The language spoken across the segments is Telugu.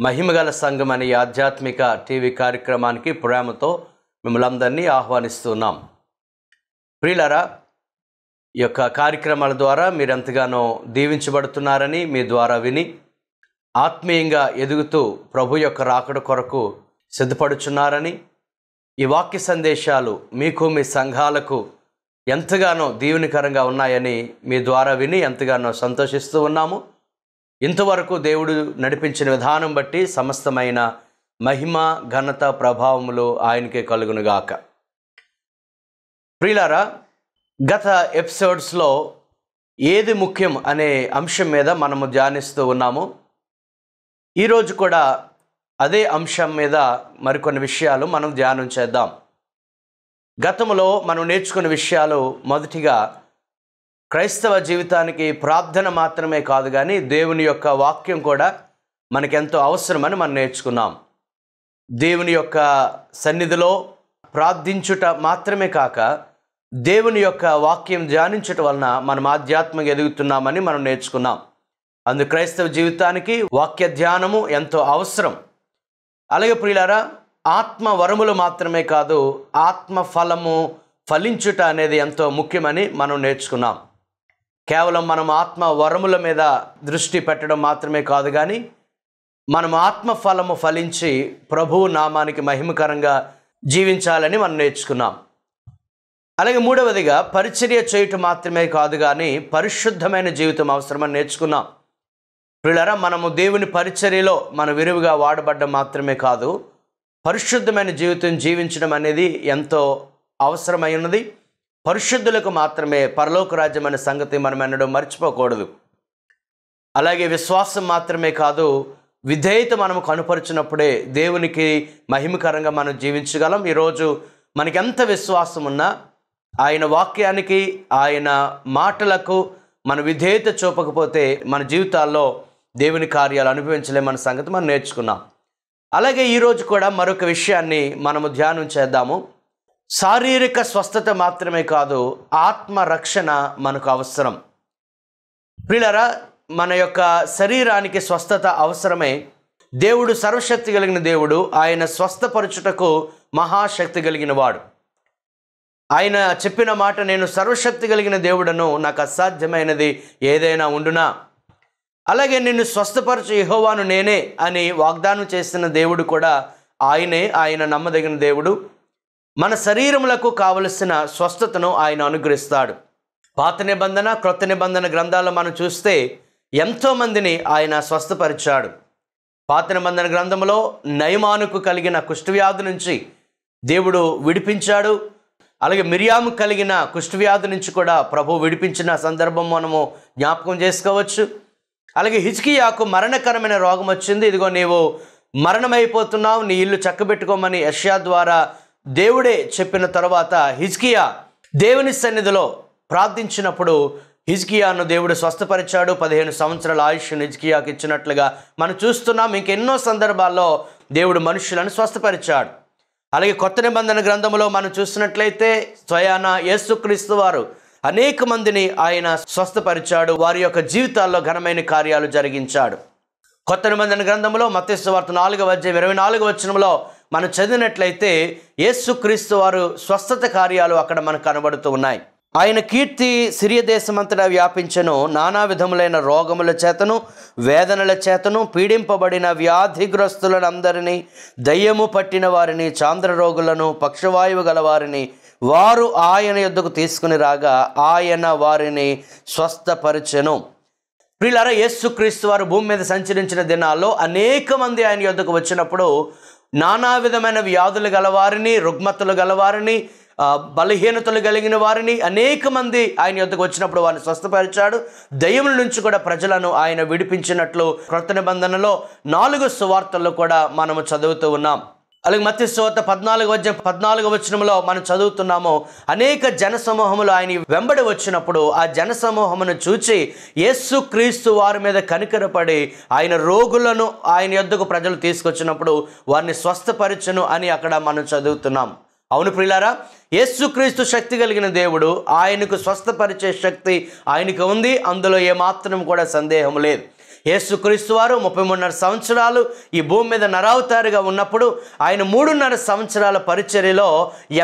మహిమగల సంఘం అనే ఆధ్యాత్మిక టీవీ కార్యక్రమానికి ప్రేమతో మిమ్మల్ని అందరినీ ఆహ్వానిస్తున్నాం. ప్రియులరా ఈ యొక్క కార్యక్రమాల ద్వారా మీరు ఎంతగానో దీవించబడుతున్నారని మీ ద్వారా విని ఆత్మీయంగా ఎదుగుతూ ప్రభు యొక్క రాకడ కొరకు సిద్ధపడుచున్నారని ఈ వాక్య సందేశాలు మీకు మీ సంఘాలకు ఎంతగానో దీవెనకరంగా ఉన్నాయని మీ ద్వారా విని ఎంతగానో సంతోషిస్తూ ఉన్నాము. ఇంతవరకు దేవుడు నడిపించిన విధానం బట్టి సమస్తమైన మహిమ ఘనత ప్రభావములు ఆయనకే కలుగునుగాక. ప్రియులారా గత ఎపిసోడ్స్లో ఏది ముఖ్యం అనే అంశం మీద మనము ధ్యానిస్తూ ఉన్నాము. ఈరోజు కూడా అదే అంశం మీద మరికొన్ని విషయాలు మనం ధ్యానం చేద్దాం. గతంలో మనం నేర్చుకున్న విషయాలు మొదటిగా క్రైస్తవ జీవితానికి ప్రార్థన మాత్రమే కాదు కానీ దేవుని యొక్క వాక్యం కూడా మనకెంతో అవసరమని మనం నేర్చుకున్నాం. దేవుని యొక్క సన్నిధిలో ప్రార్థించుట మాత్రమే కాక దేవుని యొక్క వాక్యం ధ్యానించటం వలన మనం ఆధ్యాత్మిక ఎదుగుతున్నామని మనం నేర్చుకున్నాం. అందు క్రైస్తవ జీవితానికి వాక్య ధ్యానము ఎంతో అవసరం. అలాగే ప్రియులారా ఆత్మ వరములు మాత్రమే కాదు ఆత్మ ఫలము ఫలించుట అనేది ఎంతో ముఖ్యమని మనం నేర్చుకున్నాం. కేవలం మనం ఆత్మ వరముల మీద దృష్టి పెట్టడం మాత్రమే కాదు కానీ మనం ఆత్మ ఫలము ఫలించి ప్రభువు నామానికి మహిమకరంగా జీవించాలని మనం నేర్చుకున్నాం. అలాగే మూడవదిగా పరిచర్య చేయటం మాత్రమే కాదు కానీ పరిశుద్ధమైన జీవితం అవసరమని నేర్చుకున్నాం. పిల్లరా మనము దేవుని పరిచర్యలో మన విరివిగా వాడబడ్డం మాత్రమే కాదు పరిశుద్ధమైన జీవితం జీవించడం అనేది ఎంతో అవసరమై ఉన్నది. పరిశుద్ధులకు మాత్రమే పరలోక రాజ్యం అనే సంగతి మనం అనడం మర్చిపోకూడదు. అలాగే విశ్వాసం మాత్రమే కాదు విధేయత మనము కనుపరిచినప్పుడే దేవునికి మహిమకరంగా మనం జీవించగలం. ఈరోజు మనకెంత విశ్వాసం ఉన్నా ఆయన వాక్యానికి ఆయన మాటలకు మన విధేయత చూపకపోతే మన జీవితాల్లో దేవుని కార్యాలు అనుభవించలేమన్న సంగతి మనం నేర్చుకున్నాం. అలాగే ఈరోజు కూడా మరొక విషయాన్ని మనము ధ్యానం చేద్దాము. శారీరక స్వస్థత మాత్రమే కాదు ఆత్మ రక్షణ మనకు అవసరం. ప్రియులరా మన యొక్క శరీరానికి స్వస్థత అవసరమే. దేవుడు సర్వశక్తి కలిగిన దేవుడు ఆయన స్వస్థపరచుటకు మహాశక్తి కలిగిన వాడు. ఆయన చెప్పిన మాట నేను సర్వశక్తి కలిగిన దేవుడను నాకు అసాధ్యమైనది ఏదైనా ఉండునా? అలాగే నిన్ను స్వస్థపరచు యహోవాను నేనే అని వాగ్దానం చేసిన దేవుడు కూడా ఆయనే ఆయన నమ్మదగిన దేవుడు. మన శరీరములకు కావలసిన స్వస్థతను ఆయన అనుగ్రహిస్తాడు. పాత నిబంధన క్రొత్త నిబంధన గ్రంథాల్లో మనం చూస్తే ఎంతోమందిని ఆయన స్వస్థపరిచాడు. పాత నిబంధన గ్రంథంలో నయమానుకు కలిగిన కుష్ఠవ్యాధి నుంచి దేవుడు విడిపించాడు. అలాగే మిరియాము కలిగిన కుష్ఠవ్యాధి నుంచి కూడా ప్రభు విడిపించిన సందర్భం మనము జ్ఞాపకం చేసుకోవచ్చు. అలాగే హిజ్కియాకు మరణకరమైన రోగం వచ్చింది. ఇదిగో నీవు మరణమైపోతున్నావు. నీ ఇల్లు చక్కబెట్టుకోమని యష్యా ద్వారా దేవుడే చెప్పిన తర్వాత హిజ్కియా దేవుని సన్నిధిలో ప్రార్థించినప్పుడు హిజ్కియాను దేవుడు స్వస్థపరిచాడు. పదిహేను సంవత్సరాల ఆయుష్ హిజ్కియాకి ఇచ్చినట్లుగా మనం చూస్తున్నాం. ఇంకెన్నో సందర్భాల్లో దేవుడు మనుషులను స్వస్థపరిచాడు. అలాగే కొత్త నిబంధన గ్రంథంలో మనం చూసినట్లయితే స్వయాన యేసుక్రీస్తు వారు అనేక మందిని ఆయన స్వస్థపరిచాడు. వారి యొక్క జీవితాల్లో ఘనమైన కార్యాలు జరిగించాడు. కొత్త నిబంధన గ్రంథంలో మత్స్సు వార్త నాలుగవ అధ్యాయం ఇరవై నాలుగు వచ్చినంలో మనం చదివినట్లయితే యేసుక్రీస్తు వారు స్వస్థత కార్యాలు అక్కడ మనకు కనబడుతూ ఉన్నాయి. ఆయన కీర్తి సిరియ దేశమంతటా వ్యాపించను. నానా విధములైన రోగముల చేతను వేదనల చేతను పీడింపబడిన వ్యాధిగ్రస్తులందరినీ దయ్యము పట్టిన వారిని చాంద్ర రోగులను పక్షవాయువు గల వారిని వారు ఆయన యుద్ధకు తీసుకుని రాగా ఆయన వారిని స్వస్థపరిచెను. ప్రియులారా యేసుక్రీస్తు వారు భూమి మీద సంచరించిన దినాల్లో అనేక మంది ఆయన యుద్ధకు వచ్చినప్పుడు నానా విధమైన వ్యాధులు గలవారిని రుగ్మతులు గలవారిని బలహీనతలు కలిగిన వారిని అనేక మంది ఆయన యొద్దకు వచ్చినప్పుడు వారిని స్వస్థపరిచాడు. దయ్యముల నుంచి కూడా ప్రజలను ఆయన విడిపించినట్లు క్రొత్త నిబంధనలో నాలుగు సువార్తల్లో కూడా మనము చదువుతూ ఉన్నాం. అలాగే మత్తి సోత పద్నాలుగు వచ్చిన పద్నాలుగు వచ్చినంలో మనం చదువుతున్నాము అనేక జనసమూహములు ఆయన వెంబడి వచ్చినప్పుడు ఆ జన సమూహమును చూచి యేసు క్రీస్తు వారి మీద కనికరపడి ఆయన రోగులను ఆయన యొద్దకు ప్రజలు తీసుకొచ్చినప్పుడు వారిని స్వస్థపరచును అని అక్కడ మనం చదువుతున్నాం. అవును ప్రియులారా యేసుక్రీస్తు శక్తి కలిగిన దేవుడు ఆయనకు స్వస్థపరిచే శక్తి ఆయనకు ఉంది అందులో ఏమాత్రం కూడా సందేహం లేదు. యేసుక్రీస్తు వారు ముప్పై మూడున్నర సంవత్సరాలు ఈ భూమి మీద నరావతారిగా ఉన్నప్పుడు ఆయన మూడున్నర సంవత్సరాల పరిచర్యలో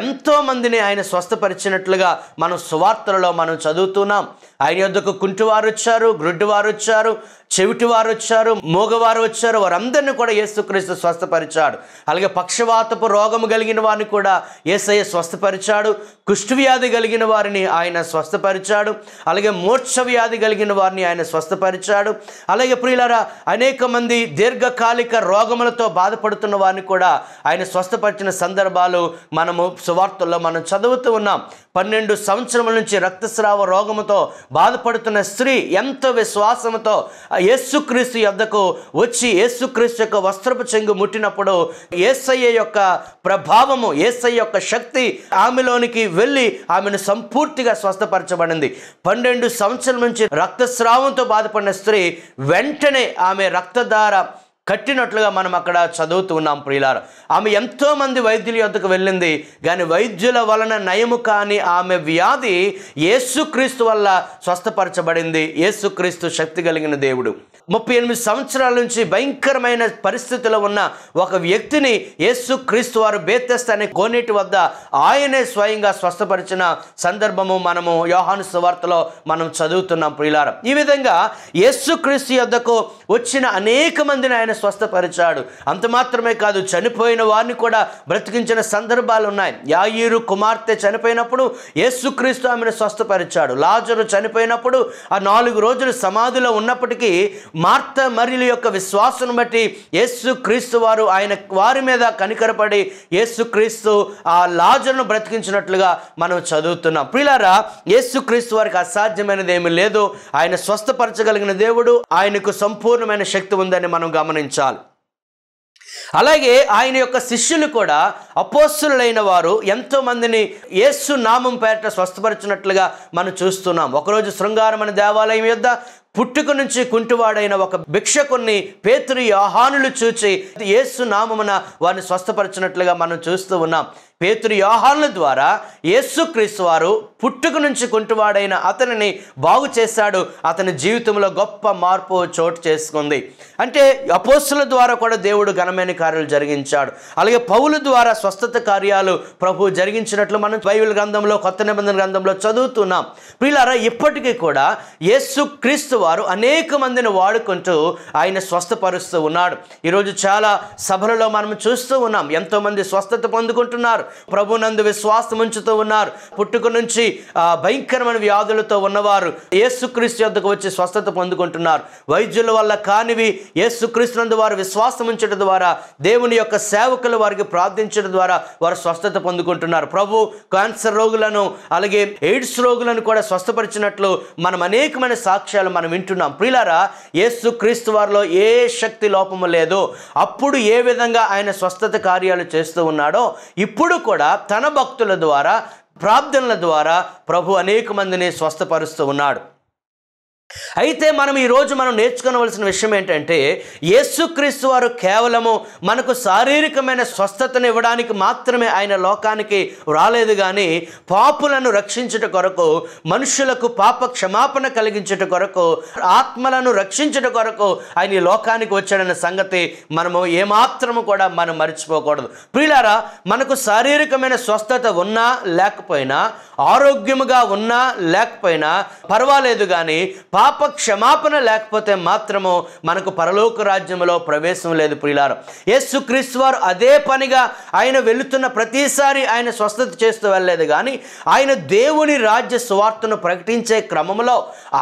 ఎంతోమందిని ఆయన స్వస్థపరిచినట్లుగా మనం సువార్తలలో మనం చదువుతున్నాం. ఆయన యొద్దకు కుంటివారు వచ్చారు గ్రుడ్డివారు వచ్చారు చెవిటివారు వచ్చారు మూగవారు వచ్చారు వారందరినీ కూడా యేసుక్రీస్తు స్వస్థపరిచాడు. అలాగే పక్షవాతపు రోగము కలిగిన వారిని కూడా ఏసయ్య స్వస్థపరిచాడు. కుష్ఠవ్యాధి కలిగిన వారిని ఆయన స్వస్థపరిచాడు. అలాగే మూర్ఛ వ్యాధి కలిగిన వారిని ఆయన స్వస్థపరిచాడు. అలాగే ప్రియులారా అనేక మంది దీర్ఘకాలిక రోగములతో బాధపడుతున్న వారిని కూడా ఆయన స్వస్థపరిచిన సందర్భాలు మనము సువార్తల్లో మనం చదువుతూ ఉన్నాం. పన్నెండు సంవత్సరముల నుంచి రక్తస్రావ రోగముతో బాధపడుతున్న స్త్రీ ఎంతో విశ్వాసముతో యేసుక్రీస్తు యొద్దకు వచ్చి యేసుక్రీస్తు యొక్క వస్త్రపు చెంగు ముట్టినప్పుడు ఏసయ్య యొక్క ప్రభావము ఏసయ్య యొక్క శక్తి ఆమెలోనికి వెళ్ళి ఆమెను సంపూర్తిగా స్వస్థపరచబడింది. పన్నెండు సంవత్సరాల నుంచి రక్తస్రావంతో బాధపడిన స్త్రీ వెంటనే ఆమె రక్తధార కట్టినట్లుగా మనం అక్కడ చదువుతూ ఉన్నాం ఆమె ఎంతోమంది వైద్యుల యొద్దకు వెళ్ళింది కానీ వైద్యుల వలన నయము కాని ఆమె వ్యాధి యేసుక్రీస్తు వల్ల స్వస్థపరచబడింది. యేసుక్రీస్తు శక్తి కలిగిన దేవుడు. ముప్పై ఎనిమిది సంవత్సరాల నుంచి భయంకరమైన పరిస్థితిలో ఉన్న ఒక వ్యక్తిని యేసుక్రీస్తు వారు బేతెస్త అనే కోనేటి వద్ద ఆయనే స్వయంగా స్వస్థపరిచిన సందర్భము మనము యోహాను సువార్తలో మనం చదువుతున్నాం ప్రియులారం. ఈ విధంగా యేసుక్రీస్తు యొద్దకు వచ్చిన అనేక మందిని ఆయన స్వస్థపరిచాడు. అంత మాత్రమే కాదు చనిపోయిన వారిని కూడా బ్రతికించిన సందర్భాలు ఉన్నాయి. యాయిరు కుమార్తె చనిపోయినప్పుడు యేసుక్రీస్తు ఆమెను స్వస్థపరిచాడు. లాజరు చనిపోయినప్పుడు ఆ నాలుగు రోజులు సమాధిలో ఉన్నప్పటికీ మార్త మరియుల యొక్క విశ్వాసం బట్టి యేసుక్రీస్తు వారు ఆయన వారి మీద కనికరపడి యేసుక్రీస్తు ఆ లాజరును బ్రతికించినట్లుగా మనం చదువుతున్నాం. ప్రిలారా యేసుక్రీస్తు వారికి అసాధ్యమైనది ఏమీ లేదు. ఆయన స్వస్థపరచగలిగిన దేవుడు ఆయనకు సంపూర్ణమైన శక్తి ఉందని మనం గమనించాలి. అలాగే ఆయన యొక్క శిష్యులు కూడా అపోస్తులైన వారు ఎంతోమందిని యేసు నామం పేరట స్వస్థపరిచినట్లుగా మనం చూస్తున్నాం. ఒకరోజు శృంగారం అనే దేవాలయం యొద్ద పుట్టుక నుంచి కుంటివాడైన ఒక భిక్షకుని పేతురు ఆహానులు చూచి యేసు నామమున వారిని స్వస్థపరిచినట్లుగా మనం చూస్తూ ఉన్నాం. పేతురు యోహానుల ద్వారా యేసుక్రీస్తు వారు పుట్టుక నుంచి కుంటువాడైన అతనిని బాగు చేశాడు. అతని జీవితంలో గొప్ప మార్పు చోటు చేసుకుంది. అంటే అపోస్తుల ద్వారా కూడా దేవుడు ఘనమైన కార్యాలు జరిగించాడు. అలాగే పౌలు ద్వారా స్వస్థత కార్యాలు ప్రభు జరిగించినట్లు మనం బైబిల్ గ్రంథంలో కొత్త నిబంధన గ్రంథంలో చదువుతున్నాం. ప్రియులారా ఇప్పటికీ కూడా యేసు క్రీస్తు వారు అనేక మందిని వాడుకుంటూ ఆయన స్వస్థపరుస్తూ ఉన్నాడు. ఈరోజు చాలా సభలలో మనం చూస్తూ ఉన్నాం. ఎంతోమంది స్వస్థత పొందుకుంటున్నారు. ప్రభునందు విశ్వాసం ఉంచుతూ ఉన్నారు. పుట్టుక నుంచి భయంకరమైన వ్యాధులతో ఉన్నవారు ఏసుక్రీస్తు యొద్దకు వచ్చి స్వస్థత పొందుకుంటున్నారు. వైద్యుల వల్ల కానివి యేసుక్రీస్తునందు వారు విశ్వాసం ఉంచడం ద్వారా దేవుని యొక్క సేవకులు వారికి ప్రార్థించడం ద్వారా వారు స్వస్థత పొందుకుంటున్నారు. ప్రభు క్యాన్సర్ రోగులను అలాగే ఎయిడ్స్ రోగులను కూడా స్వస్థపరిచినట్లు మనం అనేకమైన సాక్ష్యాలు మనం వింటున్నాం. ప్రిలారా ఏసుక్రీస్తు వారిలో ఏ శక్తి లోపము లేదు. అప్పుడు ఏ విధంగా ఆయన స్వస్థత కార్యాలు చేస్తూ ఉన్నాడో ఇప్పుడు కూడా తన భక్తుల ద్వారా ప్రార్థనల ద్వారా ప్రభు అనేక మందిని స్వస్థపరుస్తూ ఉన్నాడు. అయితే మనం ఈరోజు మనం నేర్చుకోవలసిన విషయం ఏంటంటే యేసుక్రీస్తు వారు కేవలము మనకు శారీరకమైన స్వస్థతను ఇవ్వడానికి మాత్రమే ఆయన లోకానికి రాలేదు కానీ పాపులను రక్షించుట కొరకు మనుషులకు పాప క్షమాపణ కలిగించుట కొరకు ఆత్మలను రక్షించుట కొరకు ఆయన ఈ లోకానికి వచ్చాడన్న సంగతి మనము ఏమాత్రము కూడా మనం మర్చిపోకూడదు. ప్రియులారా మనకు శారీరకమైన స్వస్థత ఉన్నా లేకపోయినా ఆరోగ్యముగా ఉన్నా లేకపోయినా పర్వాలేదు కానీ పాప క్షమాపణ లేకపోతే మాత్రము మనకు పరలోక రాజ్యంలో ప్రవేశం లేదు ప్రియులారు. యేసుక్రీస్తు వారు అదే పనిగా ఆయన వెళుతున్న ప్రతిసారి ఆయన స్వస్థత చేస్తూ వెళ్ళలేదు కానీ ఆయన దేవుని రాజ్య సువార్తను ప్రకటించే క్రమంలో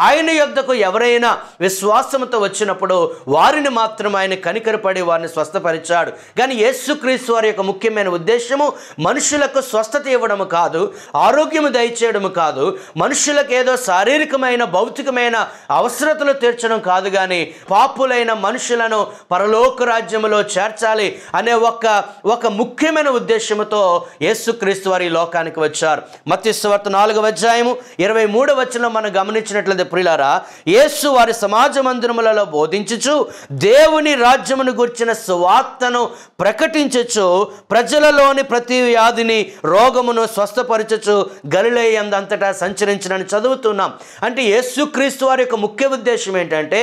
ఆయన యొద్దకు ఎవరైనా విశ్వాసంతో వచ్చినప్పుడు వారిని మాత్రం ఆయన కనికరపడి వారిని స్వస్థపరిచాడు. కానీ యేసుక్రీస్తు వారి యొక్క ముఖ్యమైన ఉద్దేశము మనుషులకు స్వస్థత ఇవ్వడము కాదు ఆరోగ్యము దయచేయడము కాదు మనుషులకు ఏదో శారీరకమైన భౌతికమైన అవసరతలు తీర్చడం కాదు కానీ పాపులైన మనుషులను పరలోక రాజ్యములో చేర్చాలి అనే ఒక ఒక ముఖ్యమైన ఉద్దేశంతో యేసుక్రీస్తు వారి ఈ లోకానికి వచ్చారు. మత్స్యవార్త నాలుగవ అధ్యాయము ఇరవై మూడవ వచనం మనం గమనించినట్లయితే ప్రియులారా యేసు వారి సమాజ మందిరములలో బోధించుచు దేవుని రాజ్యమును గుర్చిన సువార్తను ప్రకటించచ్చు ప్రజలలోని ప్రతి వ్యాధిని రోగమును స్వస్థపరచచ్చు గలిలేయందంతటా సంచరించినని చదువుతున్నాం. అంటే యేసుక్రీస్తు వారి యొక్క ముఖ్య ఉద్దేశం ఏంటంటే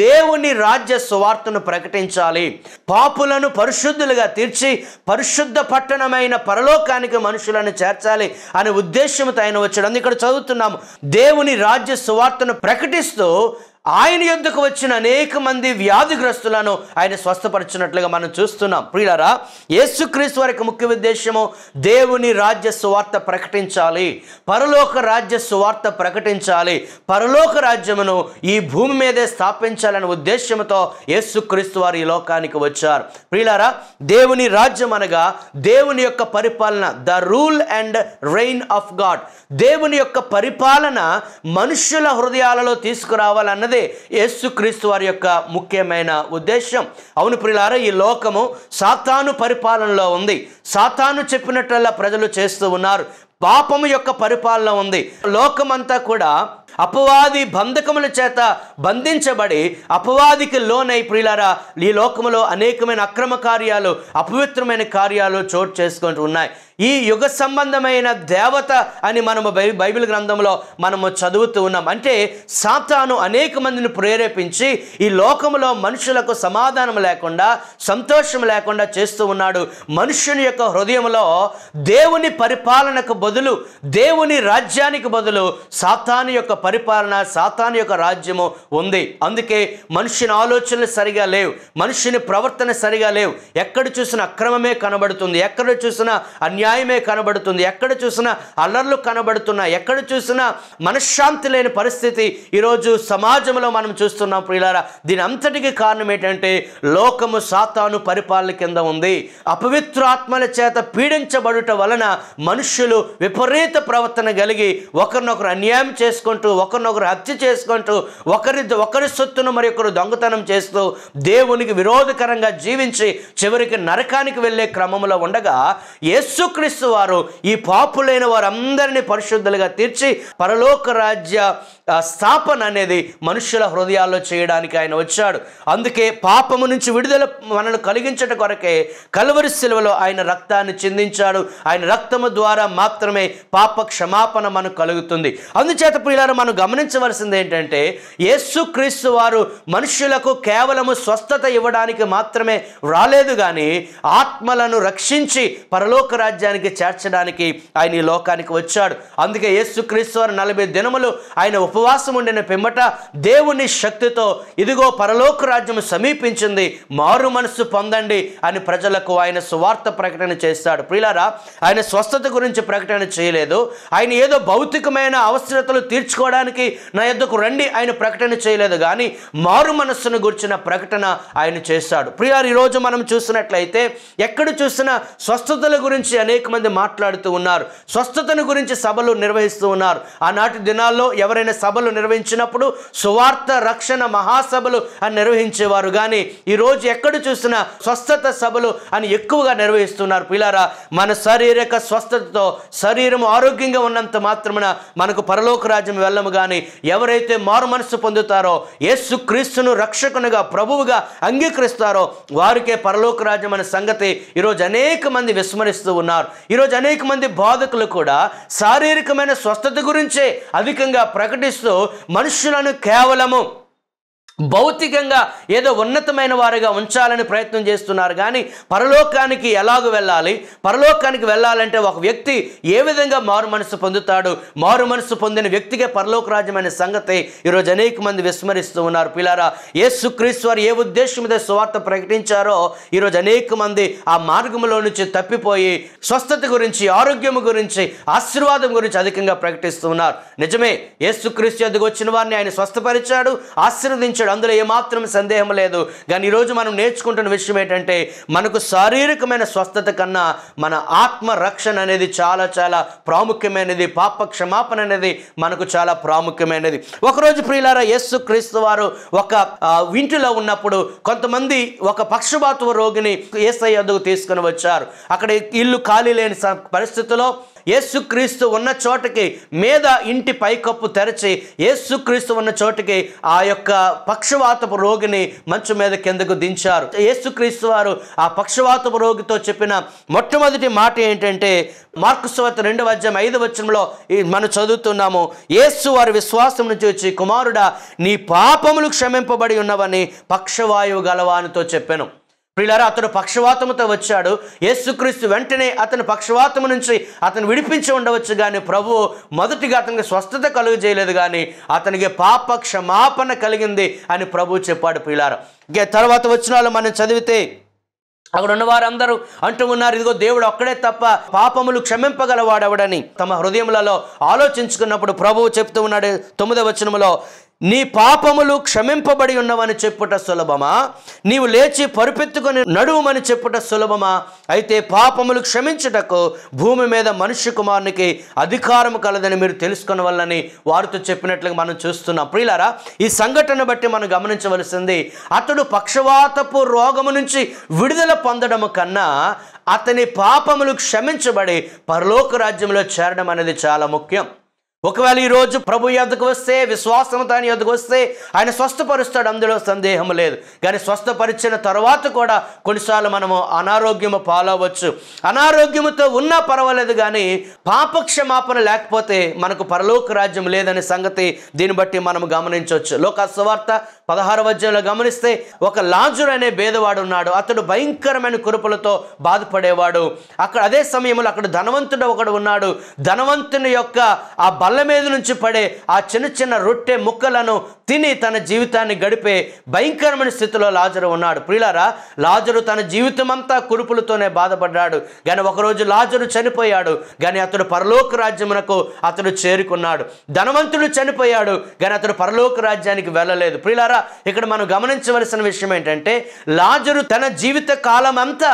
దేవుని రాజ్య సువార్తను ప్రకటించాలి. పాపులను పరిశుద్ధులుగా తీర్చి పరిశుద్ధ పట్టణమైన పరలోకానికి మనుషులను చేర్చాలి అనే ఉద్దేశంతో ఆయన వచ్చాడు. అందుకే ఇక్కడ చదువుతున్నాము. దేవుని రాజ్య సువార్తను ప్రకటిస్తూ ఆయన యుద్ధకు వచ్చిన అనేక మంది వ్యాధిగ్రస్తులను ఆయన స్వస్థపరచినట్లుగా మనం చూస్తున్నాం. ప్రియులరా యేసుక్రీస్తు వారికి ముఖ్య ఉద్దేశము దేవుని రాజ్య సువార్త ప్రకటించాలి. పరలోక రాజ్య సువార్త ప్రకటించాలి. పరలోక రాజ్యమును ఈ భూమి మీదే స్థాపించాలనే ఉద్దేశంతో యేసుక్రీస్తు వారు ఈ లోకానికి వచ్చారు. ప్రియులారా దేవుని రాజ్యం అనగా దేవుని యొక్క పరిపాలన the rule and reign of God దేవుని యొక్క పరిపాలన మనుష్యుల హృదయాలలో తీసుకురావాలన్నది యేసుక్రీస్తు వారి యొక్క ముఖ్యమైన ఉద్దేశం. అవును ప్రిలారా ఈ లోకము సాతాను పరిపాలనలో ఉంది. సాతాను చెప్పినట్లల్లా ప్రజలు చేస్తూ ఉన్నారు. పాపము యొక్క పరిపాలన ఉంది. లోకమంతా కూడా అపవాది బంధకముల చేత బంధించబడి అపవాదికి లోనై ప్రియులారా ఈ లోకంలో అనేకమైన అక్రమ కార్యాలు అపవిత్రమైన కార్యాలు చోటు చేసుకుంటూ ఉన్నాయి. ఈ యుగ సంబంధమైన దేవత అని మనము బై బైబిల్ గ్రంథంలో మనము చదువుతూ ఉన్నాం. అంటే సాతాను అనేక మందిని ప్రేరేపించి ఈ లోకములో మనుషులకు సమాధానం లేకుండా సంతోషం లేకుండా చేస్తూ ఉన్నాడు. మనుషుని యొక్క హృదయంలో దేవుని పరిపాలనకు బదులు దేవుని రాజ్యానికి బదులు సాతాను యొక్క పరిపాలన సాతాను యొక్క రాజ్యము ఉంది. అందుకే మనుషుని ఆలోచనలు సరిగా లేవు. మనుషుని ప్రవర్తన సరిగా లేవు. ఎక్కడ చూసినా అక్రమమే కనబడుతుంది. ఎక్కడ చూసినా అన్యాయమే కనబడుతుంది. ఎక్కడ చూసినా అల్లర్లు కనబడుతున్నాయి. ఎక్కడ చూసినా మనశ్శాంతి లేని పరిస్థితి ఈరోజు సమాజంలో మనం చూస్తున్నాం ప్రియులారా. దీని అంతటికి కారణం ఏంటంటే లోకము సాతాను పరిపాలన కింద ఉంది. అపవిత్రాత్మల చేత పీడించబడుట వలన మనుషులు విపరీత ప్రవర్తన కలిగి ఒకరినొకరు అన్యాయం చేసుకుంటూ ఒకరినొకరు హత్య చేసుకుంటూ ఒకరి ఒకరి సొత్తును మరి ఒకరు దొంగతనం చేస్తూ దేవునికి విరోధకరంగా జీవించి చివరికి నరకానికి వెళ్ళే క్రమంలో ఉండగా యేసుక్రీస్తు వారు ఈ పాపులైన వారందరినీ పరిశుద్ధులుగా తీర్చి పరలోక రాజ్య స్థాపన అనేది మనుషుల హృదయాల్లో చేయడానికి ఆయన వచ్చాడు. అందుకే పాపము నుంచి విడుదల మనను కలిగించట కొరకే కలువరి శిలువలో ఆయన రక్తాన్ని చిందించాడు. ఆయన రక్తము ద్వారా మాత్రమే పాప క్షమాపణ మనకు కలుగుతుంది. అందుచేత ప్రియులారా మనం గమనించవలసింది ఏంటంటే యేసుక్రీస్తు వారు మనుషులకు కేవలము స్వస్థత ఇవ్వడానికి మాత్రమే రాలేదు కానీ ఆత్మలను రక్షించి పరలోక రాజ్యానికి చేర్చడానికి ఆయన ఈ లోకానికి వచ్చాడు. అందుకే యేసుక్రీస్తు వారు నలభై దినములు ఆయన ఉపవాసం ఉండిన పిమ్మట దేవుని శక్తితో ఇదిగో పరలోక రాజ్యం సమీపించింది మారు మనస్సు పొందండి అని ప్రజలకు ఆయన సువార్త ప్రకటన చేస్తాడు. ప్రియులారా ఆయన స్వస్థత గురించి ప్రకటన చేయలేదు. ఆయన ఏదో భౌతికమైన అవసరతలు తీర్చుకోవడానికి నా యొద్దకు రండి ఆయన ప్రకటన చేయలేదు. కానీ మారు మనస్సును గురించిన ప్రకటన ఆయన చేస్తాడు ప్రియారు ఈరోజు మనం చూసినట్లయితే ఎక్కడ చూసినా స్వస్థతల గురించి అనేక మంది మాట్లాడుతూ ఉన్నారు. స్వస్థతను గురించి సభలు నిర్వహిస్తూ ఉన్నారు. ఆనాటి దినాల్లో ఎవరైనా సభలు నిర్వహించినప్పుడు సువార్త రక్షణ మహాసభలు అని నిర్వహించేవారు. కానీ ఈరోజు ఎక్కడ చూసినా స్వస్థత సభలు అని ఎక్కువగా నిర్వహిస్తున్నారు. పిల్లారా మన శారీరక స్వస్థతతో శరీరం ఆరోగ్యంగా ఉన్నంత మాత్రమున మనకు పరలోక రాజ్యం వెళ్ళము కానీ ఎవరైతే మారు మనస్సు పొందుతారో యేసు క్రీస్తును రక్షకునిగా ప్రభువుగా అంగీకరిస్తారో వారికే పరలోక రాజ్యం అనే సంగతి ఈరోజు అనేక మంది విస్మరిస్తూ ఉన్నారు. ఈరోజు అనేక మంది బాధకులు కూడా శారీరకమైన స్వస్థత గురించే అధికంగా ప్రకటిస్తూ మనుషులను కేవలము భౌతికంగా ఏదో ఉన్నతమైన వారిగా ఉంచాలని ప్రయత్నం చేస్తున్నారు. కానీ పరలోకానికి ఎలాగ వెళ్ళాలి? పరలోకానికి వెళ్ళాలంటే ఒక వ్యక్తి ఏ విధంగా మారు మనసు పొందుతాడు? మారు మనసు పొందిన వ్యక్తిగా పరలోక రాజ్యమైన సంగతి ఈరోజు అనేక మంది విస్మరిస్తూ ఉన్నారు. పిల్లారా యేసుక్రీస్తు వారు ఏ ఉద్దేశం మీద సువార్త ప్రకటించారో ఈరోజు అనేక మంది ఆ మార్గంలో నుంచి తప్పిపోయి స్వస్థత గురించి ఆరోగ్యం గురించి ఆశీర్వాదం గురించి అధికంగా ప్రకటిస్తూ ఉన్నారు. నిజమే యేసుక్రీస్తు ఎదుగు వచ్చిన వారిని ఆయన స్వస్థపరిచాడు ఆశీర్వదించాడు. అందులో ఏమాత్రం సందేహం లేదు. కానీ ఈరోజు మనం నేర్చుకుంటున్న విషయం ఏంటంటే మనకు శారీరకమైన స్వస్థత కన్నా మన ఆత్మ రక్షణ అనేది చాలా చాలా ప్రాముఖ్యమైనది. పాప క్షమాపణ అనేది మనకు చాలా ప్రాముఖ్యమైనది. ఒకరోజు ప్రియులారా యేసు క్రీస్తు వారు ఒక ఇంటిలో ఉన్నప్పుడు కొంతమంది ఒక పక్షపాత రోగిని ఏసై వద్దకు తీసుకుని వచ్చారు. అక్కడ ఇల్లు ఖాళీ లేని పరిస్థితిలో యేసుక్రీస్తు ఉన్న చోటకి మీద ఇంటి పైకప్పు తెరచి యేసుక్రీస్తు ఉన్న చోటకి ఆ యొక్క పక్షవాతపు రోగిని మంచు మీద కిందకు దించారు. యేసుక్రీస్తు వారు ఆ పక్షవాతపు రోగితో చెప్పిన మొట్టమొదటి మాట ఏంటంటే మార్కు రెండవ అధ్యాయం ఐదు వచనంలో మనం చదువుతున్నాము యేసు వారి విశ్వాసం చూచి కుమారుడా నీ పాపములు క్షమింపబడి ఉన్నవని పక్షవాయువు గలవానితో చెప్పాను. ప్రియులారా అతడు పక్షవాతముతో వచ్చాడు. యేసుక్రీస్తు వెంటనే అతని పక్షవాతము నుంచి అతను విడిపించి ఉండవచ్చు కానీ ప్రభు మొదటిగా అతనికి స్వస్థత కలుగు చేయలేదు కానీ అతనికి పాప క్షమాపణ కలిగింది అని ప్రభు చెప్పాడు ప్రియులారా. ఇక తర్వాత వచ్చిన వాళ్ళు మనం చదివితే అక్కడ ఉన్న వారందరూ అంటూ ఉన్నారు ఇదిగో దేవుడు ఒక్కడే తప్ప పాపములు క్షమింపగలవాడవడని? తమ హృదయములలో ఆలోచించుకున్నప్పుడు ప్రభువు చెప్తూ ఉన్నాడు తొమ్మిదవ వచనములో నీ పాపములు క్షమింపబడి ఉన్నవని చెప్పుట సులభమా? నీవు లేచి పరుపెత్తుకొని నడువుమని చెప్పుట సులభమా? అయితే పాపములు క్షమించుటకు భూమి మీద మనుష్య కుమారునికి అధికారం కలదని మీరు తెలుసుకుని వల్లని వారితో చెప్పినట్లుగా మనం చూస్తున్నాం. ప్రియులారా ఈ సంఘటన బట్టి మనం గమనించవలసింది అతడు పక్షవాతపు రోగము నుంచి విడుదల పొందడము కన్నా అతని పాపములు క్షమించబడి పరలోక రాజ్యంలో చేరడం అనేది చాలా ముఖ్యం. ఒకవేళ ఈ రోజు ప్రభు యొద్దకు వస్తే విశ్వాసంతో ఆయన యొద్దకు వస్తే ఆయన స్వస్థపరుస్తాడు. అందులో సందేహం లేదు. కానీ స్వస్థపరిచిన తర్వాత కూడా కొన్నిసార్లు మనము అనారోగ్యము పాలవచ్చు అనారోగ్యముతో ఉన్నా పర్వాలేదు కానీ పాపక్షమాపణ లేకపోతే మనకు పరలోక రాజ్యం లేదనే సంగతి దీన్ని బట్టి మనం గమనించవచ్చు. లోక సువార్త పదహారు వద్యంలో గమనిస్తే ఒక లాజరు అనే భేదవాడు ఉన్నాడు. అతడు భయంకరమైన కురుపులతో బాధపడేవాడు. అక్కడ అదే సమయంలో అక్కడ ధనవంతుడు ఒకడు ఉన్నాడు. ధనవంతుని యొక్క ఆ బల్ల మీద నుంచి పడే ఆ చిన్న చిన్న రొట్టె ముక్కలను తిని తన జీవితాన్ని గడిపే భయంకరమైన స్థితిలో లాజరు ఉన్నాడు. ప్రియులారా లాజరు తన జీవితం అంతా కురుపులతోనే బాధపడ్డాడు. కానీ ఒకరోజు లాజరు చనిపోయాడు. కానీ అతడు పరలోక రాజ్యమునకు అతడు చేరుకున్నాడు. ధనవంతుడు చనిపోయాడు. కానీ అతడు పరలోక రాజ్యానికి వెళ్ళలేదు. ప్రియులారా ఇక్కడ మనం గమనించవలసిన విషయం ఏంటంటే లాజరు తన జీవిత కాలం అంతా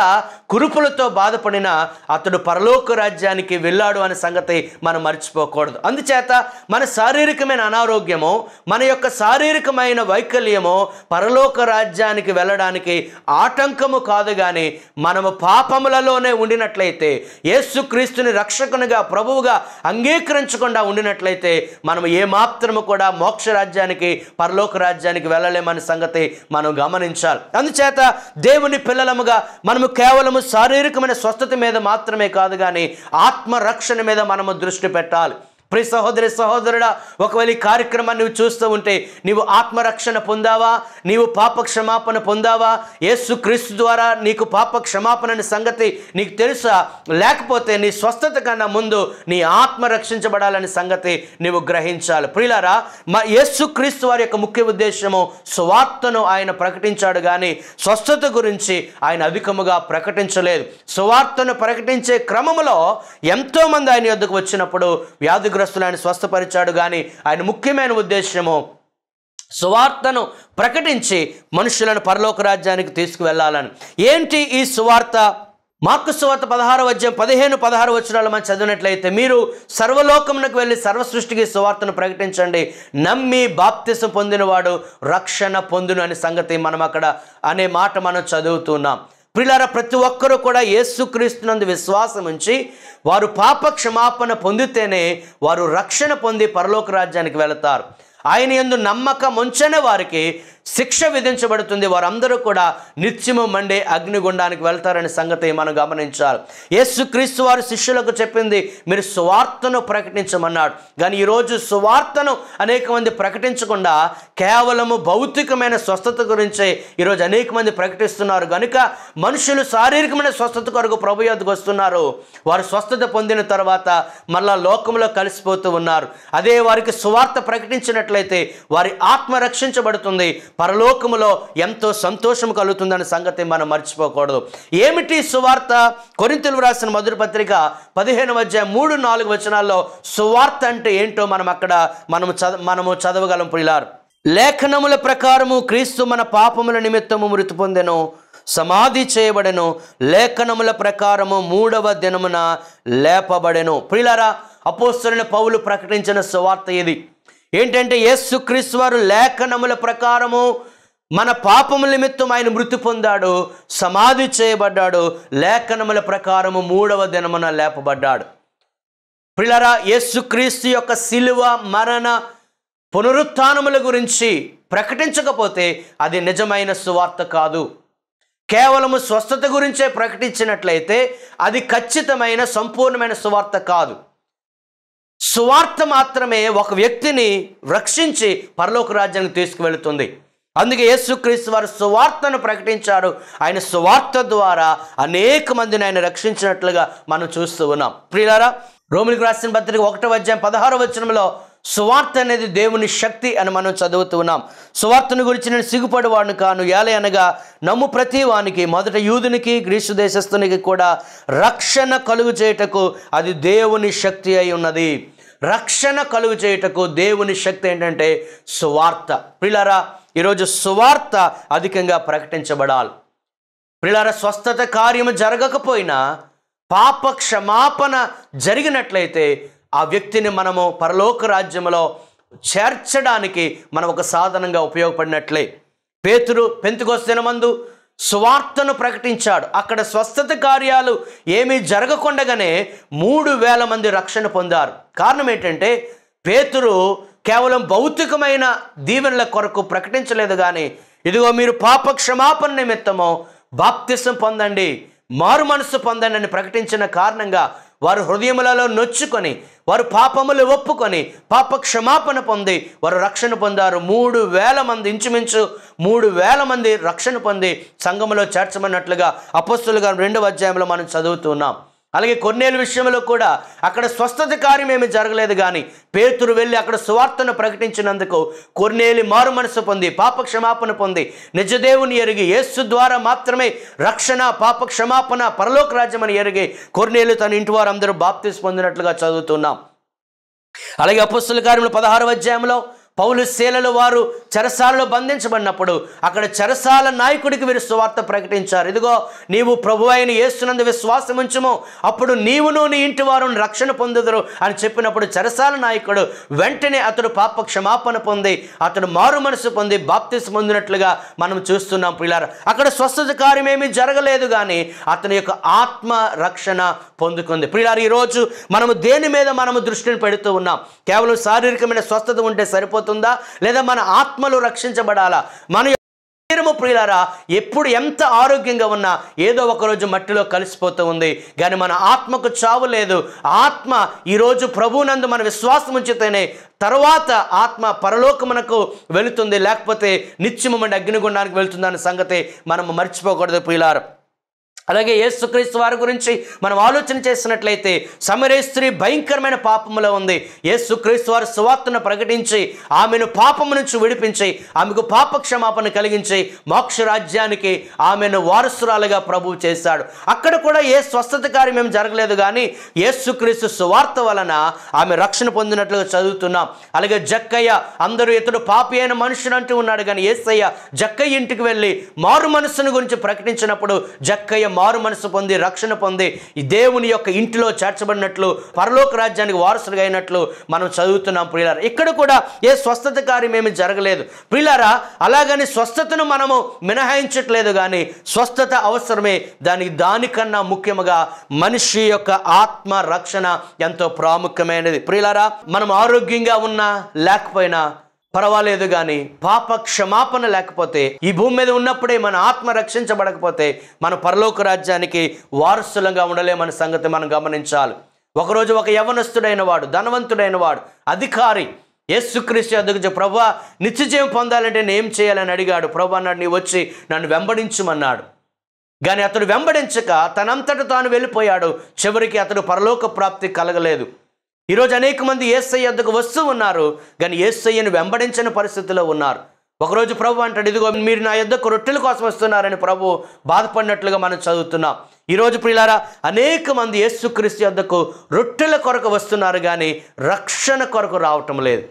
కురుపులతో బాధపడిన అతడు పరలోక రాజ్యానికి వెళ్ళాడు అనే సంగతి మనం మర్చిపోకూడదు. అందుచేత అందుచేత మన శారీరకమైన అనారోగ్యము మన యొక్క శారీరకమైన వైకల్యము పరలోక రాజ్యానికి వెళ్ళడానికి ఆటంకము కాదు కానీ మనము పాపములలోనే ఉండినట్లయితే యేసుక్రీస్తుని రక్షకునిగా ప్రభువుగా అంగీకరించకుండా ఉండినట్లయితే మనం ఏమాత్రము కూడా మోక్ష రాజ్యానికి పరలోక రాజ్యానికి వెళ్ళలేమని సంగతి మనం గమనించాలి. అందుచేత దేవుని పిల్లలముగా మనము కేవలము శారీరకమైన స్వస్థత మీద మాత్రమే కాదు కానీ ఆత్మరక్షణ మీద మనము దృష్టి పెట్టాలి. ప్రియ సహోదరి సహోదరుడా ఒకవేళ ఈ కార్యక్రమాన్ని నువ్వు చూస్తూ ఉంటే నీవు ఆత్మరక్షణ పొందావా? నీవు పాప క్షమాపణ పొందావా? యేసు క్రీస్తు ద్వారా నీకు పాప క్షమాపణ అనే సంగతి నీకు తెలుసా? లేకపోతే నీ స్వస్థత కన్నా ముందు నీ ఆత్మ రక్షించబడాలనే సంగతి నీవు గ్రహించాలి. ప్రియులారా మా యేసు క్రీస్తు వారి యొక్క ముఖ్య ఉద్దేశము సువార్తను ఆయన ప్రకటించాడు కానీ స్వస్థత గురించి ఆయన అధికముగా ప్రకటించలేదు. సువార్తను ప్రకటించే క్రమములో ఎంతోమంది ఆయన యొద్దకు వచ్చినప్పుడు వ్యాధిగ్రస్తులు ఆయన స్వస్థపరిచాడు. కానీ ఆయన ముఖ్యమైన ఉద్దేశము సువార్తను ప్రకటించి మనుషులను పరలోక రాజ్యానికి తీసుకువెళ్ళాలని. ఏంటి ఈ సువార్త? మార్కు సువార్త పదహారు అధ్యాయం పదిహేను పదహారు వచనాలు మనం చదివినట్లయితే మీరు సర్వలోకమునకు వెళ్ళి సర్వ సృష్టికి సువార్తను ప్రకటించండి. నమ్మి బాప్తిసం పొందినవాడు రక్షణ పొందును అనే సంగతి మనం అక్కడ అనే మాట మనం చదువుతున్నాం ప్రిలార ప్రతి ఒక్కరూ కూడా యేసుక్రీస్తునందు విశ్వాసం ఉంచి వారు పాప క్షమాపణ పొందితేనే వారు రక్షణ పొంది పరలోక రాజ్యానికి వెళతారు. ఆయన ఎందు నమ్మకం ఉంచని వారికి శిక్ష విధించబడుతుంది. వారందరూ కూడా నిత్యము మండే అగ్నిగుండానికి వెళ్తారనే సంగతి మనం గమనించాలి. యేసుక్రీస్తు వారు శిష్యులకు చెప్పింది మీరు సువార్తను ప్రకటించమన్నాడు. కానీ ఈరోజు సువార్తను అనేక మంది ప్రకటించకుండా కేవలము భౌతికమైన స్వస్థత గురించే ఈరోజు అనేక మంది ప్రకటిస్తున్నారు. కనుక మనుషులు శారీరకమైన స్వస్థత కొరకు ప్రభు యొద్దకు వస్తున్నారు. వారు స్వస్థత పొందిన తర్వాత మళ్ళా లోకంలో కలిసిపోతూ ఉన్నారు. అదే వారికి సువార్త ప్రకటించినట్లయితే వారి ఆత్మ రక్షించబడుతుంది. పరలోకములో ఎంతో సంతోషం కలుగుతుందనే సంగతి మనం మర్చిపోకూడదు. ఏమిటి సువార్త? కొరింతలు రాసిన మధుర పత్రిక పదిహేను మధ్య మూడు నాలుగు వచనాల్లో సువార్త అంటే ఏంటో మనం అక్కడ మనము చద మనము చదవగలం పిల్లారు లేఖనముల ప్రకారము క్రీస్తు మన పాపముల నిమిత్తము మృతి పొందెను సమాధి చేయబడెను లేఖనముల ప్రకారము మూడవ దినమున లేపబడెను. ప్రిలారా అపోస్తులైన పౌలు ప్రకటించిన సువార్త ఇది ఏంటంటే యేసుక్రీస్తు వారు లేఖనముల ప్రకారము మన పాపముల నిమిత్తం ఆయన మృతి పొందాడు సమాధి చేయబడ్డాడు లేఖనముల ప్రకారము మూడవ దినమున లేపబడ్డాడు. పిల్లరా యేసుక్రీస్తు యొక్క శిలువ మరణ పునరుత్నముల గురించి ప్రకటించకపోతే అది నిజమైన సువార్త కాదు. కేవలము స్వస్థత గురించే ప్రకటించినట్లయితే అది ఖచ్చితమైన సంపూర్ణమైన సువార్త కాదు. సువార్త మాత్రమే ఒక వ్యక్తిని రక్షించి పరలోక రాజ్యానికి తీసుకువెళుతుంది. అందుకే యేసుక్రీస్తు వారు సువార్తను ప్రకటించారు. ఆయన సువార్త ద్వారా అనేక మందిని ఆయన రక్షించినట్లుగా మనం చూస్తూ ఉన్నాం. ప్రియులారా రోమిలికి రాసిన పత్రిక ఒకటో అధ్యాయం పదహారో వచనంలో సువార్త అనేది దేవుని శక్తి అని మనం చదువుతూ ఉన్నాం. సువార్తను గురించి నేను సిగ్గుపడేవాడిని కాను ఏలే అనగా నమ్ము ప్రతి వానికి మొదట యూదునికి గ్రీసు దేశస్థునికి కూడా రక్షణ కలుగు చేయుటకు అది దేవుని శక్తి అయి ఉన్నది. రక్షణ కలుగు చేయుటకు దేవుని శక్తి ఏంటంటే సువార్త. పిల్లరా ఈరోజు సువార్త అధికంగా ప్రకటించబడాలి. పిల్లర స్వస్థత కార్యము జరగకపోయినా పాప క్షమాపణ జరిగినట్లయితే ఆ వ్యక్తిని మనము పరలోక రాజ్యములో చేర్చడానికి మనం ఒక సాధనంగా ఉపయోగపడినట్లే. పేతురు పెంతుకొస్తున్న సువార్తను ప్రకటించాడు. అక్కడ స్వస్థత కార్యాలు ఏమీ జరగకుండగానే మూడు వేల మంది రక్షణ పొందారు. కారణం ఏంటంటే పేతురు కేవలం భౌతికమైన దీవెనల కొరకు ప్రకటించలేదు కానీ ఇదిగో మీరు పాప క్షమాపణ నిమిత్తము బాప్తిసం పొందండి మారు మనసు పొందండి అని ప్రకటించిన కారణంగా వారు హృదయములలో నొచ్చుకొని వారు పాపములు ఒప్పుకొని పాప క్షమాపణ పొంది వారు రక్షణ పొందారు. మూడు వేల మంది ఇంచుమించు మూడు వేల మంది రక్షణ పొంది సంఘములో చేర్చమన్నట్లుగా అపస్తులుగా రెండవ అధ్యాయంలో మనం చదువుతున్నాం. అలాగే కొన్నేళ్ళ విషయంలో కూడా అక్కడ స్వస్థత కార్యం ఏమీ జరగలేదు కానీ పేతురు వెళ్ళి అక్కడ సువార్తను ప్రకటించినందుకు కొన్నేళ్ళు మారు మనసు పొంది పాప క్షమాపణ పొంది నిజదేవుని ఎరిగి యేసు ద్వారా మాత్రమే రక్షణ పాప క్షమాపణ పరలోక రాజ్యమని ఎరిగి కొన్నేళ్ళు తన ఇంటి వారందరూ అందరూ పొందినట్లుగా చదువుతున్నాం. అలాగే అపుస్తుల కార్యములు పదహారు అధ్యాయంలో పౌలు శీలలు వారు చెరసాలలో బంధించబడినప్పుడు అక్కడ చెరసాల నాయకుడికి వీరు సువార్త ప్రకటించారు. ఇదిగో నీవు ప్రభు అయిన యేసునందు విశ్వాసం ఉంచము. అప్పుడు నీవును నీ ఇంటి వారు రక్షణ పొందుదురు అని చెప్పినప్పుడు చెరసాల నాయకుడు వెంటనే అతడు పాప క్షమాపణ పొంది అతడు మారు మనసు పొంది బాప్తిస్ పొందినట్లుగా మనం చూస్తున్నాం పిల్లలు అక్కడ స్వస్థత కార్యమేమీ జరగలేదు కానీ అతని యొక్క ఆత్మ రక్షణ పొందుకుంది. ప్రియారు ఈరోజు మనము దేని మీద మనము దృష్టిని పెడుతూ ఉన్నాం? కేవలం శారీరకమైన స్వస్థత ఉంటే సరిపోతుంది? లేదా మన ఆత్మలు రక్షించబడాలా? మన శరీరము ప్రియులారా ఎప్పుడు ఎంత ఆరోగ్యంగా ఉన్నా ఏదో ఒక రోజు మట్టిలో కలిసిపోతూ ఉంది. కానీ మన ఆత్మకు చావు లేదు. ఆత్మ ఈరోజు ప్రభువునందు మన విశ్వాసం ఉంచితేనే తర్వాత ఆత్మ పరలోకమునకు వెళుతుంది. లేకపోతే నిత్యమండి అగ్నిగుండానికి వెళుతుందన్న సంగతి మనం మర్చిపోకూడదు ప్రియులారా. అలాగే యేసుక్రీస్తు వారి గురించి మనం ఆలోచన చేసినట్లయితే సమరే స్త్రీ భయంకరమైన పాపములో ఉంది. యేసుక్రీస్తు వారు సువార్తను ప్రకటించి ఆమెను పాపము నుంచి విడిపించి ఆమెకు పాప క్షమాపణ కలిగించి మోక్ష రాజ్యానికి ఆమెను వారసురాలుగా ప్రభువు చేశాడు. అక్కడ కూడా ఏ స్వస్థత కార్యం ఏం జరగలేదు కానీ యేసుక్రీస్తు సువార్త వలన ఆమె రక్షణ పొందినట్లుగా చదువుతున్నాం. అలాగే జక్కయ్య అందరూ ఇతడు పాపి అయిన మనుషుడు అంటూ ఉన్నాడు కానీ ఏసయ్య జక్కయ్య ఇంటికి వెళ్ళి మారు మనస్సును గురించి ప్రకటించినప్పుడు జక్కయ్య మారు మనసు పొంది రక్షణ పొంది ఈ దేవుని యొక్క ఇంటిలో చేర్చబడినట్లు పరలోక రాజ్యానికి వారసులుగా అయినట్లు మనం చదువుతున్నాం ప్రియులారా. ఇక్కడ కూడా ఏ స్వస్థత కార్యం ఏమి జరగలేదు. ప్రియులారా అలాగని స్వస్థతను మనము మినహాయించట్లేదు కానీ స్వస్థత అవసరమే. దానికి దానికన్నా ముఖ్యముగా మనిషి యొక్క ఆత్మ రక్షణ ఎంతో ప్రాముఖ్యమైనది. ప్రియులారా మనం ఆరోగ్యంగా ఉన్నా లేకపోయినా పర్వాలేదు కానీ పాప క్షమాపణ లేకపోతే ఈ భూమి మీద ఉన్నప్పుడే మన ఆత్మ రక్షించబడకపోతే మన పరలోక రాజ్యానికి వారసులంగా ఉండలేమన్న సంగతి మనం గమనించాలి. ఒకరోజు ఒక యవనస్తుడైన వాడు ధనవంతుడైన వాడు అధికారి యేసుక్రీస్తు అద్దకు ప్రభా నిత్యజయం పొందాలంటే నేను ఏం చేయాలని అడిగాడు. ప్రభా అన్నాడు నీ వచ్చి నన్ను వెంబడించమన్నాడు. కానీ అతడు వెంబడించక తనంతట తాను వెళ్ళిపోయాడు. చివరికి అతడు పరలోక ప్రాప్తి కలగలేదు. ఈరోజు అనేక మంది ఏసయ్య వద్దకు వస్తూ ఉన్నారు కానీ ఏసయ్యను వెంబడించని పరిస్థితిలో ఉన్నారు. ఒకరోజు ప్రభు అంటాడు ఇదిగో మీరు నా యొద్దకు రొట్టెల కోసం వస్తున్నారని ప్రభు బాధపడినట్లుగా మనం చదువుతున్నాం. ఈరోజు ప్రియులారా అనేక మంది యేసుక్రీస్తు యొద్దకు రొట్టెల కొరకు వస్తున్నారు కానీ రక్షణ కొరకు రావటం లేదు.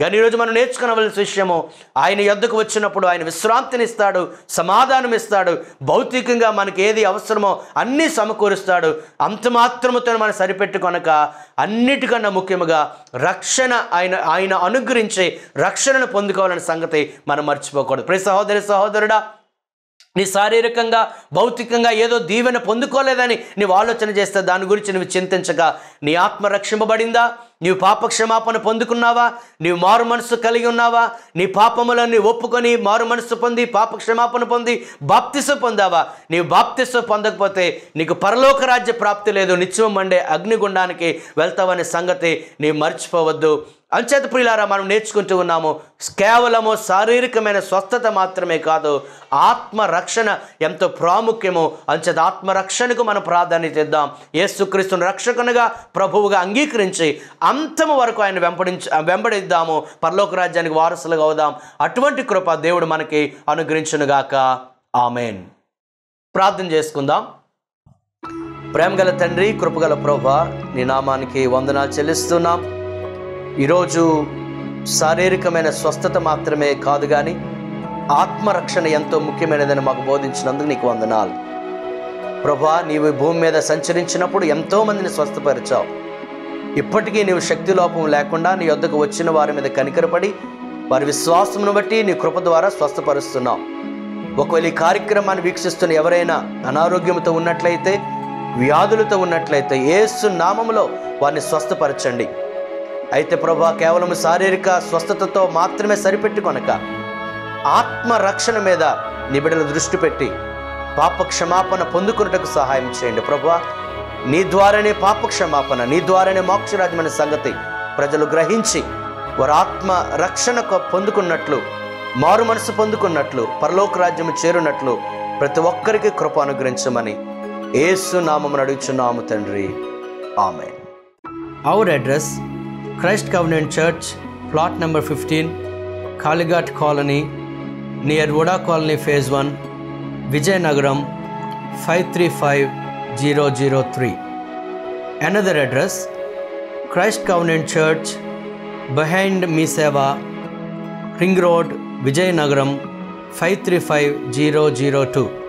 కానీ ఈరోజు మనం నేర్చుకునవలసిన విషయము ఆయన యొద్దకు వచ్చినప్పుడు ఆయన విశ్రాంతిని ఇస్తాడు సమాధానం ఇస్తాడు భౌతికంగా మనకి ఏది అవసరమో అన్నీ సమకూరుస్తాడు. అంత మాత్రముతో మనం సరిపెట్టుకొనక అన్నిటికన్నా ముఖ్యముగా రక్షణ ఆయన ఆయన అనుగ్రహించే రక్షణను పొందుకోవాలనే సంగతి మనం మర్చిపోకూడదు. ప్రతి సహోదరి సహోదరుడా నీ శారీరకంగా భౌతికంగా ఏదో దీవెన పొందుకోలేదని నీవు ఆలోచన చేస్తే దాని గురించి నువ్వు చింతించక నీ ఆత్మ రక్షింపబడిందా? నీవు పాప క్షమాపణ పొందుకున్నావా? నీవు మారు మనసు కలిగి ఉన్నావా? నీ పాపములన్నీ ఒప్పుకొని మారు మనసు పొంది పాపక్షమాపణ పొంది బాప్తిసం పొందావా? నీవు బాప్తిసం పొందకపోతే నీకు పరలోక రాజ్య ప్రాప్తి లేదు. నిత్యం మండే అగ్నిగుండానికి వెళ్తావనే సంగతి నీవు మర్చిపోవద్దు. అంచేత ప్రియులారా మనం నేర్చుకుంటూ ఉన్నాము కేవలము శారీరకమైన స్వస్థత మాత్రమే కాదు ఆత్మరక్షణ ఎంతో ప్రాముఖ్యము. అంచేత ఆత్మరక్షణకు మనం ప్రాధాన్యత ఇద్దాం. యేసుక్రీస్తును రక్షకునిగా ప్రభువుగా అంగీకరించి అంతము వరకు ఆయన వెంపడించ వెంబడిద్దాము. పరలోక రాజ్యానికి వారసులుగా అవుదాం. అటువంటి కృప దేవుడు మనకి అనుగ్రహించునుగాక. ఆమెన్. ప్రార్థన చేసుకుందాం. ప్రేమగల తండ్రి కృపగల ప్రభా నీ నామానికి వందనాలు చెల్లిస్తున్నాం. ఈరోజు శారీరకమైన స్వస్థత మాత్రమే కాదు కానీ ఆత్మరక్షణ ఎంతో ముఖ్యమైనదని మాకు బోధించినందుకు నీకు వందనాలు. ప్రభా నీవు భూమి మీద సంచరించినప్పుడు ఎంతోమందిని స్వస్థపరిచావు. ఇప్పటికీ నీవు శక్తి లోపం లేకుండా నీ వద్దకు వచ్చిన వారి మీద కనికరపడి వారి విశ్వాసమును బట్టి నీ కృప ద్వారా స్వస్థపరుస్తున్నావు. ఒకవేళ ఈ కార్యక్రమాన్ని వీక్షిస్తున్న ఎవరైనా అనారోగ్యంతో ఉన్నట్లయితే వ్యాధులతో ఉన్నట్లయితే ఏసు నామములో వారిని స్వస్థపరచండి. అయితే ప్రభా కేవలం శారీరక స్వస్థతతో మాత్రమే సరిపెట్టుకొనక ఆత్మ రక్షణ మీద నిబిడల దృష్టి పెట్టి పాప క్షమాపణ పొందుకున్నటకు సహాయం చేయండి. ప్రభా నీ ద్వారానే పాపక్షమాపణ నీ ద్వారానే మోక్షరాజ్యమైన సంగతి ప్రజలు గ్రహించి వారు ఆత్మ రక్షణ పొందుకున్నట్లు మారు మనసు పొందుకున్నట్లు పరలోక రాజ్యము చేరునట్లు ప్రతి ఒక్కరికి కృప అనుగ్రహించమని ఏసు నామమును అడుగుచున్నాము తండ్రి. ఆమె our address Christ covenant church plot number fifteen Kalighat colony near VUDA colony phase one Vizianagaram five three five 003. Another address Christ Covenant Church behind Miseva, Ring Road, Vijayanagram 535002.